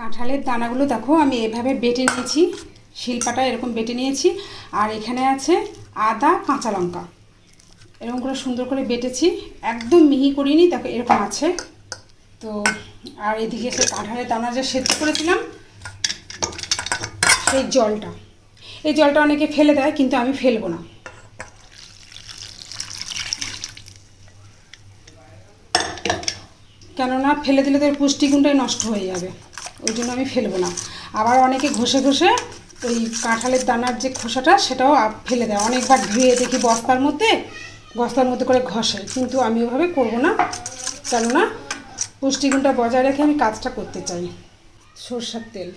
কাঁঠালের দানাগুলো দেখো, আমি এভাবে বেটে নিয়েছি। শিল্পাটা এরকম বেটে নিয়েছি। আর এখানে আছে আদা, কাঁচা লঙ্কা। এরকম করে সুন্দর করে বেটেছি। একদম মিহি করিনি, দেখো এরকম আছে। তো, আর এদিকে সে কাঁঠালের দানা যে সেদ্ধ করেছিলাম, সেই জলটা। এই জলটা অনেকে ফেলে দেয়, কিন্তু আমি ফেলব না। কেননা ফেলে দিলে তোর পুষ্টিগুণটাই নষ্ট হয়ে যাবে। ওই জন্য আমি ফেলব না। আবার অনেকে ঘষে ঘষে ওই কাঁঠালের দানার যে খোসাটা, সেটাও ফেলে দেয়। অনেকবার ধুয়ে দেখি বস্তার মধ্যে বস্তার মধ্যে করে ঘষে। কিন্তু আমি ওভাবে করব না। কেননা পুষ্টিগুণটা বজায় রেখে আমি কাজটা করতে চাই। সরষের তেল।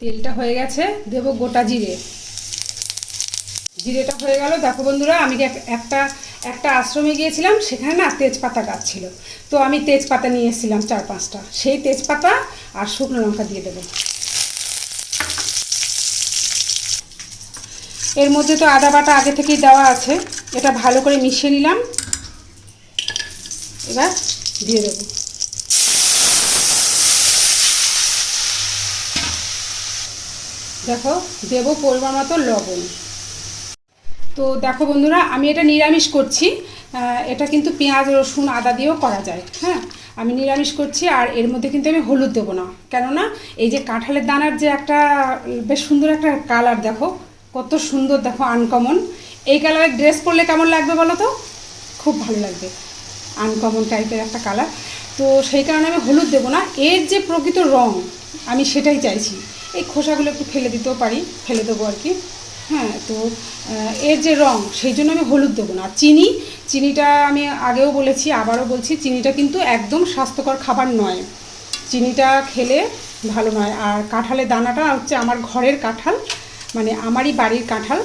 তেলটা হয়ে গেছে, দেবো গোটা জিরে। জিরেটা হয়ে গেল। দেখো বন্ধুরা, আমি এক- একটা একটা আশ্রমে গিয়েছিলাম, সেখানে না তেজপাতা গাছ ছিল। তো আমি তেজপাতা নিয়ে এসেছিলাম চার পাঁচটা। সেই তেজপাতা আর শুকনো লঙ্কা দিয়ে দেবো। এর মধ্যে তো আদা বাটা আগে থেকেই দেওয়া আছে। এটা ভালো করে মিশিয়ে নিলাম। এবার দিয়ে দেবো। দেখো, দেবো পরিমাণ মতো লবণ। তো দেখো বন্ধুরা, আমি এটা নিরামিষ করছি। এটা কিন্তু পেঁয়াজ, রসুন, আদা দিয়েও করা যায় হ্যাঁ? আমি নিরামিষ করছি আর এর মধ্যে কিন্তু আমি হলুদ দেবো না। কেননা এই যে কাঁঠালের দানার যে একটা, বেশ সুন্দর একটা কালার দেখো, কত সুন্দর দেখো আনকমন এই কালারের ড্রেস পরলে কেমন লাগবে বলো তো? খুব ভালো লাগবে আনকমন টাইপের একটা কালার। তো সেই কারণে আমি হলুদ দেবো না। এর যে প্রকৃত রং, আমি সেটাই চাইছি। এই খোসাগুলো একটু ফেলে দিতেও পারি, ফেলে দেবো আর কি। হ্যাঁ তো এর যে রং, সেই জন্য আমি হলুদ দেবো না। চিনি, চিনিটা আমি আগেও বলেছি, আবারও বলছি, চিনিটা কিন্তু একদম স্বাস্থ্যকর খাবার নয়। চিনিটা খেলে ভালো নয় আর কাঁঠালের দানাটা হচ্ছে আমার ঘরের কাঁঠাল মানে আমারই বাড়ির কাঁঠাল,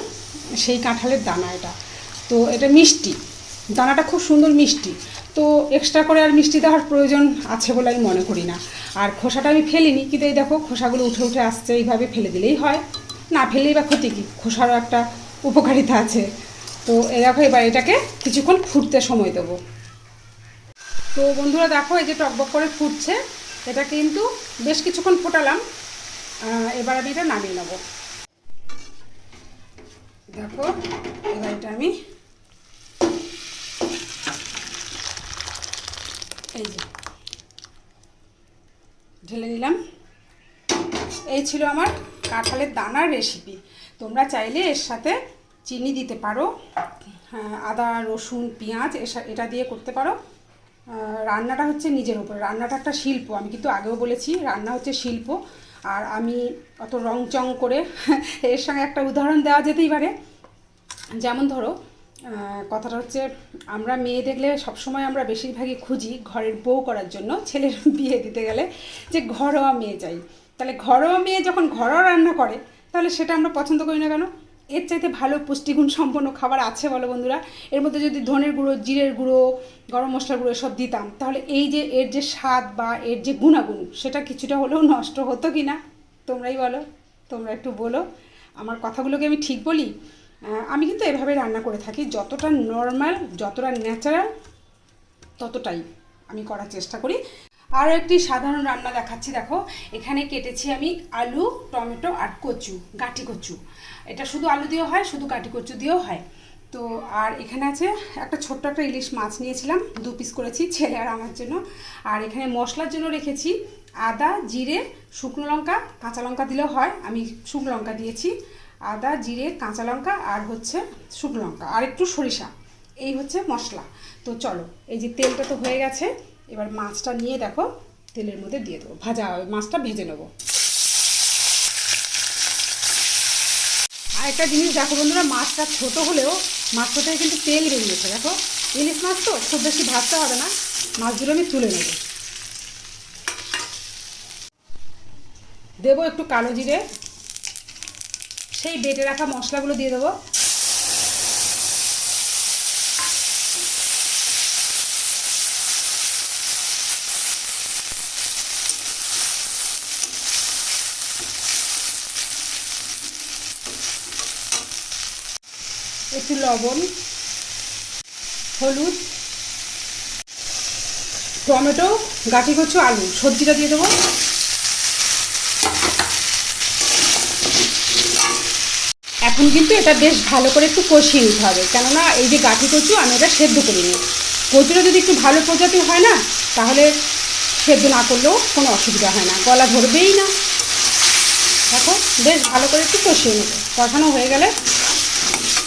সেই কাঁঠালের দানা এটা। তো, এটা মিষ্টি। দানাটা খুব সুন্দর মিষ্টি। তো এক্সট্রা করে আর মিষ্টি দেওয়ার প্রয়োজন আছে বলে আমি মনে করি না। আর খোসাটা আমি ফেলিনি, কিন্তু এই দেখো, খোসাগুলো উঠে উঠে আসছে, এইভাবে ফেলে দিলেই হয়। না ফেললেই বা ক্ষতি কী? খোসারও একটা উপকারিতা আছে। তো দেখো, এবার এটাকে কিছুক্ষণ ফুটতে সময় দেবো। তো বন্ধুরা, দেখো, এই যে টকবক করে ফুটছে, এটা কিন্তু বেশ কিছুক্ষণ ফোটালাম। এবার আমি এটা নামিয়ে নেব। দেখো, এবার এটা আমি এই যে ঢেলে দিলাম। এই ছিল আমার কাঁঠালের দানার রেসিপি তোমরা চাইলে এর সাথে চিনি দিতে পারো হ্যাঁ, আদা রসুন পেঁয়াজ এটা দিয়ে করতে পারো। রান্নাটা হচ্ছে নিজের উপর। রান্নাটা একটা শিল্প আমি কিন্তু আগেও বলেছি রান্না হচ্ছে শিল্প। আর আমি অত রং চং করে এর সঙ্গে একটা উদাহরণ দেওয়া যেতেই পারে। যেমন ধরো কথাটা হচ্ছে আমরা মেয়ে দেখলে সবসময় আমরা বেশিরভাগই খুঁজি ঘরের বউ করার জন্য। ছেলের বিয়ে দিতে গেলে যে ঘরোয়া মেয়ে চাই। তাহলে ঘরোয়া মেয়ে যখন ঘরোয়া রান্না করে, তাহলে সেটা আমরা পছন্দ করি না কেন? এর চাইতে ভালো পুষ্টিগুণ সম্পন্ন খাবার আছে বলো বন্ধুরা। এর মধ্যে যদি ধনের গুঁড়ো, জিরের গুঁড়ো, গরম মশলার গুঁড়ো সব দিতাম, তাহলে এই যে এর যে স্বাদ বা এর যে গুণাগুণ, সেটা কিছুটা হলেও নষ্ট হতো কি না? তোমরাই বলো, তোমরা একটু বলো। আমার কথাগুলোকে আমি ঠিক বলি? আমি কিন্তু এভাবে রান্না করে থাকি, যতটা নর্মাল যতটা ন্যাচারাল ততটাই আমি করার চেষ্টা করি। আরও একটি সাধারণ রান্না দেখাচ্ছি, দেখো। এখানে কেটেছি আমি আলু, টমেটো আর কচু, গাঁটি কচু। এটা শুধু আলু দিয়েও হয়, শুধু গাঁটি কচু দিয়েও হয়। তো, আর এখানে আছে একটা ছোট্ট একটা ইলিশ মাছ নিয়েছিলাম, দু পিস করেছি ছেলে আর আমার জন্য। আর এখানে মশলার জন্য রেখেছি আদা, জিরে, শুকনো লঙ্কা, কাঁচা লঙ্কা দিলেও হয়, আমি শুকনো লঙ্কা দিয়েছি। আদা, জিরে, কাঁচা লঙ্কা আর হচ্ছে শুকনো লঙ্কা। আর একটু সরিষা, এই হচ্ছে মশলা। তো চলো, এই যে তেলটা তো হয়ে গেছে এবার মাছটা নিয়ে দেখো, তেলের মধ্যে দিয়ে দেবো। ভাজা মাছটা ভেজে নেব। আর একটা জিনিস দেখো বন্ধুরা, মাছটা ছোট হলেও মাছটা থেকে কিন্তু তেল বেরিয়েছে। দেখো, ইলিশ মাছ তো খুব বেশি ভাজতে হবে না, মাছগুলো আমি তুলে নেব। দেবো একটু কালো জিরে, সেই বেটে রাখা মশলাগুলো দিয়ে দেবো। একটু লবণ, হলুদ, টমেটো গাঠি কচু, আলু, সবজিটা দিয়ে দেবো। এখন কিন্তু এটা বেশ ভালো করে একটু কষিয়ে নিতে হবে। কেননা এই যে গাঠি কচু, আমি এটা সেদ্ধ করে নিই। কচুটা যদি একটু ভালো প্রজাতি হয় না, তাহলে সেদ্ধ না করলেও কোনো অসুবিধা হয় না। গলা ধরবেই না। দেখো, বেশ ভালো করে একটু কষিয়ে নেব কষানো হয়ে গেলে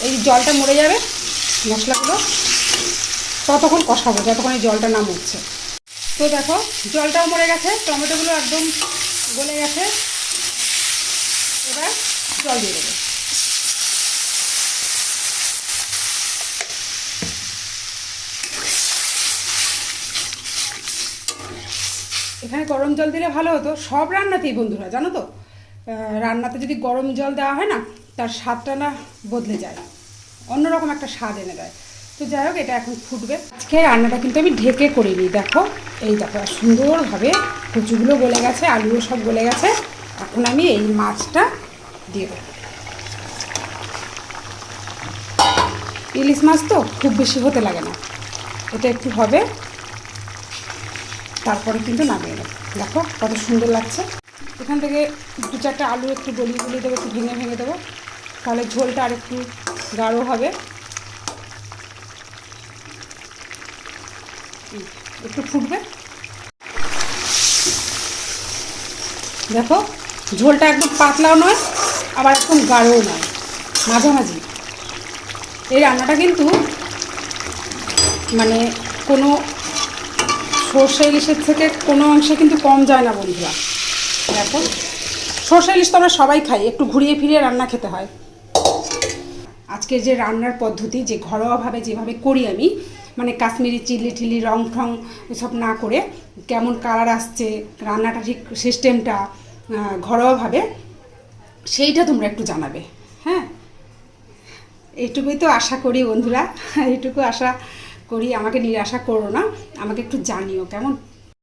এই জলটা মরে যাবে, মশলাগুলো ততক্ষণ কষাবো, যতক্ষণ এই জলটা না মরছে। তো দেখো, জলটাও মরে গেছে, টমেটোগুলো একদম গলে গেছে। এবার জল দিয়ে দেবো। এখানে গরম জল দিলে ভালো হতো। সব রান্নাতেই বন্ধুরা, জানো তো? রান্নাতে যদি গরম জল দেওয়া হয় না তার স্বাদটা না বদলে যায়। অন্যরকম একটা স্বাদ এনে দেয়। তো যাই হোক, এটা এখন ফুটবে। আজকে রান্নাটা কিন্তু আমি ঢেকে করিনি। দেখো, এই দেখো সুন্দরভাবে কচুগুলো গলে গেছে, আলুও সব গলে গেছে। এখন আমি এই মাছটা দেবো। ইলিশ মাছ তো খুব বেশি হতে লাগে না। এটা একটু হবে। তারপরে কিন্তু নামিয়ে নেব। দেখো, কত সুন্দর লাগছে। এখান থেকে দু চারটে আলু একটু গলিয়ে গলিয়ে দেবো, একটু ভেঙে ভেঙে দেবো। তাহলে ঝোলটা আর একটু গাঢ় হবে। একটু ফুটবে। দেখো, ঝোলটা একদম পাতলাও নয়, আবার একদম গাঢ়ও নয়, মাঝামাঝি। এই রান্নাটা কিন্তু মানে কোনো সর্ষে ইলিশের থেকে কোনো অংশে কিন্তু কম যায় না বন্ধুরা। দেখো, সর্ষে ইলিশ তো আমরা সবাই খাই, একটু ঘুরিয়ে ফিরিয়ে রান্না খেতে হয়। আজকে যে রান্নার পদ্ধতি, যে ঘরোয়াভাবে যেভাবে করি আমি মানে কাশ্মীরি চিলি টিলি, রং ঠং এসব না করে কেমন কালার আসছে, রান্নাটা ঠিক সিস্টেমটা ঘরোয়াভাবে, সেইটা তোমরা একটু জানাবে। হ্যাঁ? এইটুকুই তো আশা করি বন্ধুরা, এইটুকু আশা করি, আমাকে নিরাশা করো না, আমাকে একটু জানিও, কেমন?